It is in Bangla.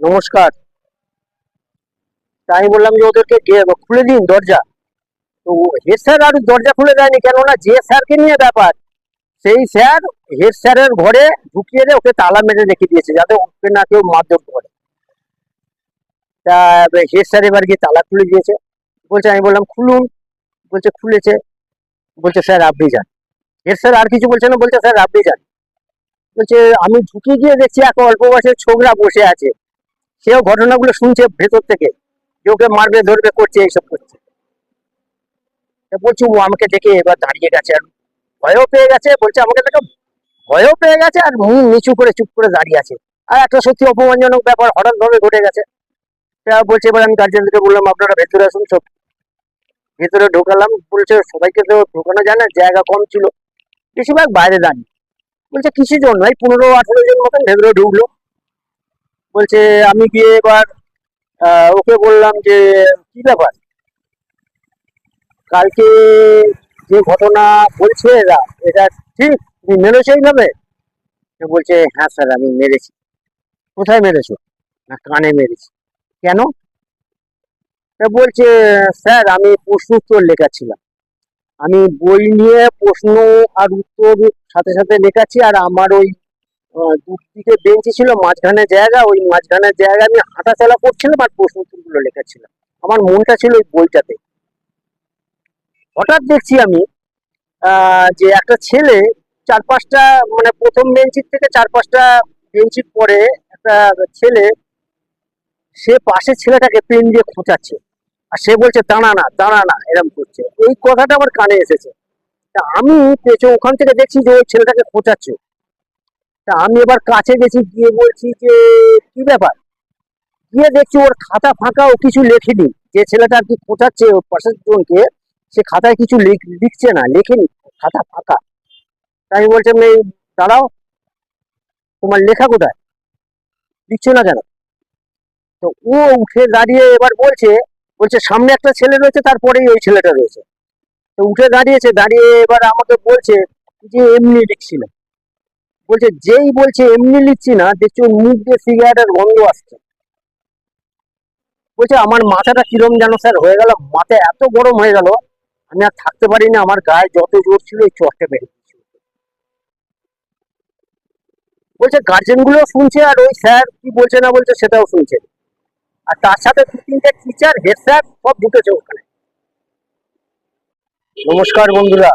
নমস্কার। তাই বললাম যে ওদেরকে খুলে দিন দরজা। তো হেড স্যার আর দরজা খুলে দেয়নি, কেননা যে স্যারকে নিয়ে ব্যাপার, সেই স্যার হেড স্যারের ঘরে ঢুকিয়ে দিয়ে ওকে তালা মেরে রেখে দিয়েছে, যাতে ওকে না কেউ মারধর করে। তা হেড স্যার এবার গিয়ে তালা খুলে দিয়েছে। বলছে, আমি বললাম, খুলুন। বলছে, খুলেছে। বলছে, স্যার, আপনি যান। হেড স্যার আর কিছু বলছে না, বলছে, স্যার, আপনি যান। বলছে, আমি ঢুকে গিয়ে দেখছি, এক অল্প বয়সের ছোকরা বসে আছে। সেও ঘটনাগুলো শুনছে ভেতর থেকে। যে ওকে মারবে, ধরবে, করছে, এইসব করছে। বলছি, ও আমাকে দেখে এবার দাঁড়িয়ে গেছে আর ভয়ও পেয়ে গেছে। বলছে, আমাকে দেখে, ভয়ও পেয়ে গেছে আর মুখ নিচু করে চুপ করে দাঁড়িয়ে আছে। আর একটা সত্যি অপমানজনক ব্যাপার হঠাৎ ভাবে ঘটে গেছে। বলছে, এবার আমি গার্জেনদেরকে বললাম, আপনারা ভেতরে আসুন সব। ভেতরে ঢোকালাম। বলছে, সবাইকে তো ঢোকানো যায় না, জায়গা কম ছিল। বেশিরভাগ বাইরে দাঁড়িয়ে। বলছে, কিসের জন্য? এই পনেরো আঠেরো জন মতন ভেতরে ঢুকলো। বলছে, আমি গিয়ে এবার ওকে বললাম যে, কি ব্যাপার? কালকে যে ঘটনা বলছে এরা, এটা ঠিক? তুমি মেরেছো এইভাবে? বলছে হ্যাঁ স্যার, আমি মেরেছি। কোথায় মেরেছো? না, কানে মেরেছি। কেন? বলছে, স্যার, আমি প্রশ্ন উত্তর লেখাচ্ছিলাম। আমি বই নিয়ে প্রশ্ন আর উত্তর সাথে সাথে লেখাচ্ছি আর আমার ওই দুদিকে বেঞ্চি ছিল, মাঝখানে জায়গা, ওই মাঝখানে জায়গা আমি হাঁটাচলা করছিলাম আর প্রশ্ন উত্তরগুলো লেখাচ্ছিলাম আমার মনটা ছিল ওই বইটাতে। হঠাৎ দেখছি আমি যে একটা ছেলে চার পাঁচটা মানে প্রথম বেঞ্চির থেকে চার পাঁচটা বেঞ্চির পরে একটা ছেলে, সে পাশের ছেলেটাকে পেন দিয়ে খোঁচাচ্ছে। আর সে বলছে, দাঁড়া না দাঁড়া না এরকম করছে। এই কথাটা আমার কানে এসেছে। তা আমি পেছন, ওখান থেকে দেখছি যে ওই ছেলেটাকে খোঁচাচ্ছে। তা আমি এবার কাছে গেছি, গিয়ে বলছি যে, কি ব্যাপার? গিয়ে দেখছি ওর খাতা ফাঁকা, ও কিছু লেখেনি। যে ছেলেটা আর কি খোঁচাচ্ছে ওর পাশের জনকে, সে খাতায় কিছু লিখ- লিখছে না, লেখেনি, খাতা ফাঁকা। তাই আমি বলছিলাম এই, দাঁড়াও, তোমার লেখা কোথায়? লিখছো না কেন? তো ও উঠে দাঁড়িয়ে এবার বলছে বলছে, সামনে একটা ছেলে রয়েছে তারপরেই ওই ছেলেটা রয়েছে। তো উঠে দাঁড়িয়েছে, দাঁড়িয়ে এবার আমাকে বলছে যে এমনি লিখছি না বলছে, যেই বলছে এমনি লিখছি না, দেখছি ওর মুখ দিয়ে সিগারেটের গন্ধ আসছে। বলছে, আমার মাথাটা কিরম যেন স্যার হয়ে গেল, মাথা এত গরম হয়ে গেল, আমি আর থাকতে পারি না, আমার গায়ে যত জোর ছিল এই চটটা বেড়ে বলছে গার্জেনগুলো শুনছে আর ওই স্যার কি বলছে না বলছে সেটাও শুনছে। আর তার সাথে দু তিনটে টিচার হেড স্যার সব ঢুকেছে ওখানে। নমস্কার বন্ধুরা।